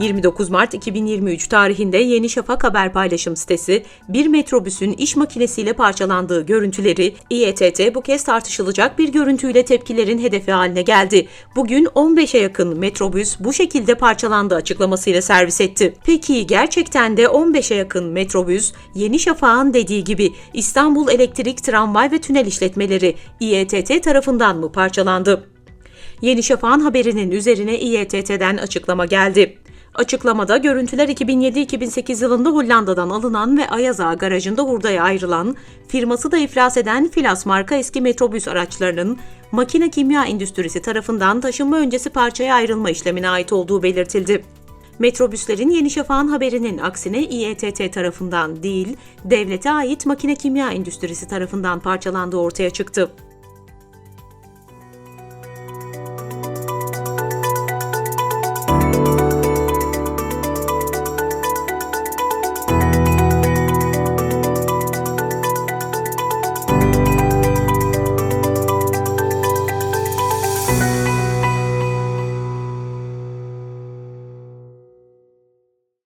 29 Mart 2023 tarihinde Yeni Şafak haber paylaşım sitesi bir metrobüsün iş makinesiyle parçalandığı görüntüleri İETT bu kez tartışılacak bir görüntüyle tepkilerin hedefi haline geldi. Bugün 15'e yakın metrobüs bu şekilde parçalandı açıklamasıyla servis etti. Peki gerçekten de 15'e yakın metrobüs Yeni Şafak'ın dediği gibi İstanbul Elektrik Tramvay ve Tünel İşletmeleri İETT tarafından mı parçalandı? Yeni Şafak'ın haberinin üzerine İETT'den açıklama geldi. Açıklamada görüntüler 2007-2008 yılında Hollanda'dan alınan ve Ayaz Ağa garajında hurdaya ayrılan, firması da iflas eden Filas marka eski metrobüs araçlarının makine kimya endüstrisi tarafından taşınma öncesi parçaya ayrılma işlemine ait olduğu belirtildi. Metrobüslerin Yeni Şafak'ın haberinin aksine İETT tarafından değil, devlete ait makine kimya endüstrisi tarafından parçalandığı ortaya çıktı.